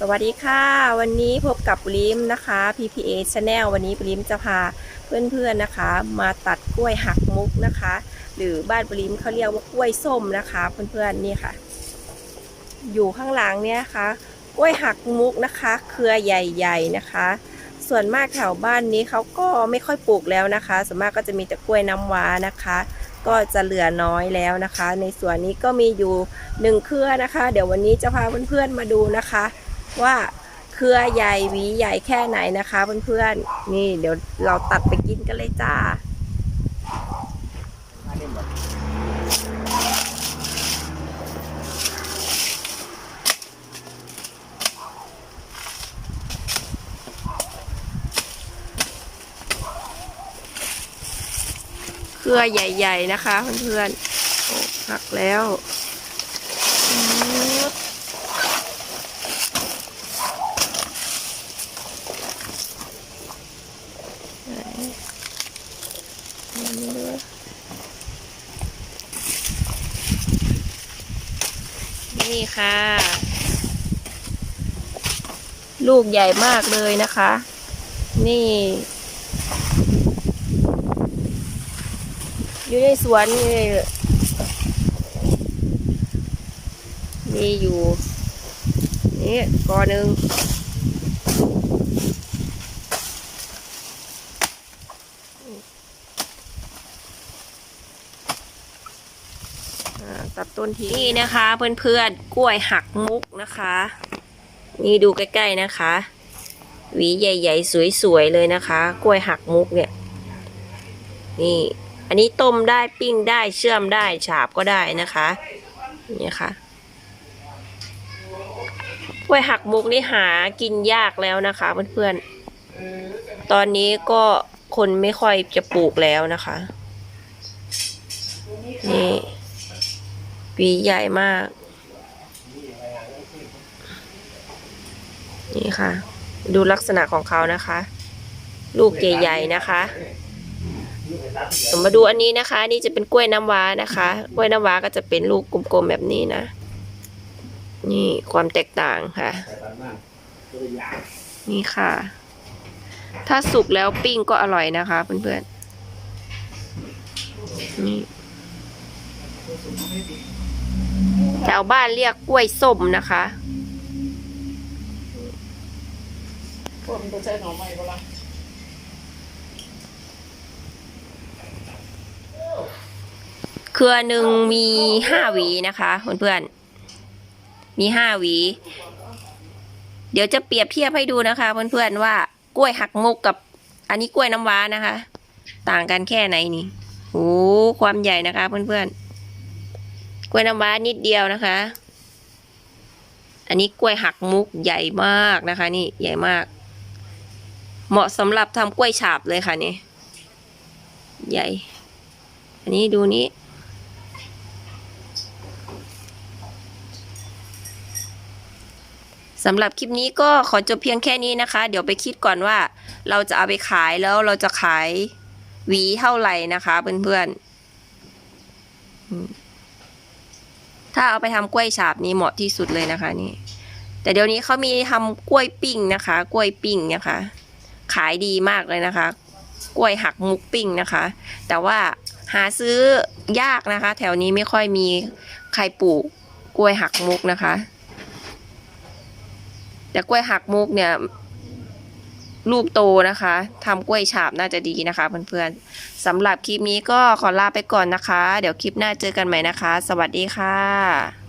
สวัสดีค่ะ วันนี้พบกับปริมนะคะ PPA Channel วันนี้ปริมจะพาเพื่อนๆนะคะ มาตัดกล้วยหักมุกนะคะ หรือบ้านปริมเขาเรียกว่ากล้วยส้มนะคะ เพื่อนๆนี่ค่ะ อยู่ข้างหลังเนี่ยค่ะกล้วยหักมุกนะคะ เครือใหญ่ๆนะคะ ส่วนมากแถวบ้านนี้เขาก็ไม่ค่อยปลูกแล้วนะคะ ส่วนมากก็จะมีแต่กล้วยน้ำว้านะคะก็จะเหลือน้อยแล้วนะคะ ในสวนนี้ก็มีอยู่หนึ่งเครือนะคะ เดี๋ยววันนี้จะพาเพื่อนๆมาดูนะคะ ว่าเครือใหญ่หวีใหญ่แค่ไหนนะคะเพื่อนๆ นี่เดี๋ยวเราตัดไปกินกันเลยจ้าเครือใหญ่ ๆ นะคะเพื่อนๆโอ้หักแล้วอืมไหนอันนี้ด้วย นี่ค่ะ ลูกใหญ่มากเลยนะคะ นี่ อยู่ในสวนนี่มีอยู่ นี่กอหนึ่ง ตัดต้นทีนี่นะคะ เพื่อนๆกล้วยหักมุกนะคะ นี่ดูใกล้ๆนะคะ หวีใหญ่ ๆ สวยๆเลยนะคะ กล้วยหักมุกเนี่ย นี่ อันนี้ต้มได้ปิ้งได้เชื่อมได้ฉาบก็ได้นะคะนี่ค่ะกล้วยหักมุกนี่หากินยากแล้วนะคะเพื่อนๆตอนนี้ก็คนไม่ค่อยจะปลูกแล้วนะคะนี่ หวีใหญ่มาก นี่ค่ะ ดูลักษณะของเขานะคะ ลูกใหญ่ๆนะคะมาดูอันนี้นะคะ นี่จะเป็นกล้วยน้ำว้านะคะ กล้วยน้ำว้าก็จะเป็นลูกกลมๆแบบนี้นะ นี่ความแตกต่างค่ะ นี่ค่ะ ถ้าสุกแล้วปิ้งก็อร่อยนะคะเพื่อนๆนี่ แถวบ้านเรียกกล้วยส้มนะคะพวกมันจะใช้หน่อไม้ก็ละเครือหนึ่งมีห้าหวีนะคะเพื่อนๆมีห้าหวี เดี๋ยวจะเปรียบเทียบให้ดูนะคะเพื่อนๆว่ากล้วยหักมุกกับ อันนี้กล้วยน้ำว้านะคะ ต่างกันแค่ไหนนี่โอ้ความใหญ่นะคะเพื่อนๆ กล้วยน้ำว้านิดเดียวนะคะ อันนี้กล้วยหักมุกใหญ่มากนะคะ นี่ใหญ่มาก เหมาะสำหรับทำกล้วยฉาบเลยค่ะนี่ใหญ่ อันนี้ดูนี้สำหรับคลิปนี้ก็ขอจบเพียงแค่นี้นะคะ เดี๋ยวไปคิดก่อนว่า เราจะเอาไปขายแล้วเราจะขายหวีเท่าไหร่นะคะเพื่อนๆอืม ถ้าเอาไปทำกล้วยฉาบนี้เหมาะที่สุดเลยนะคะนี่ แต่เดี๋ยวนี้เขามีทำกล้วยปิ้งนะคะ กล้วยปิ้งนะคะ ขายดีมากเลยนะคะ กล้วยหักมุกปิ้งนะคะ แต่ว่าหาซื้อยากนะคะ แถวนี้ไม่ค่อยมีใครปลูกกล้วยหักมุกนะคะ แต่กล้วยหักมุกเนี่ย ลูกโตนะคะทำกล้วยฉาบน่าจะดีนะคะเพื่อนๆสำหรับคลิปนี้ก็ขอลาไปก่อนนะคะ เดี๋ยวคลิปหน้าเจอกันใหม่นะคะ สวัสดีค่ะ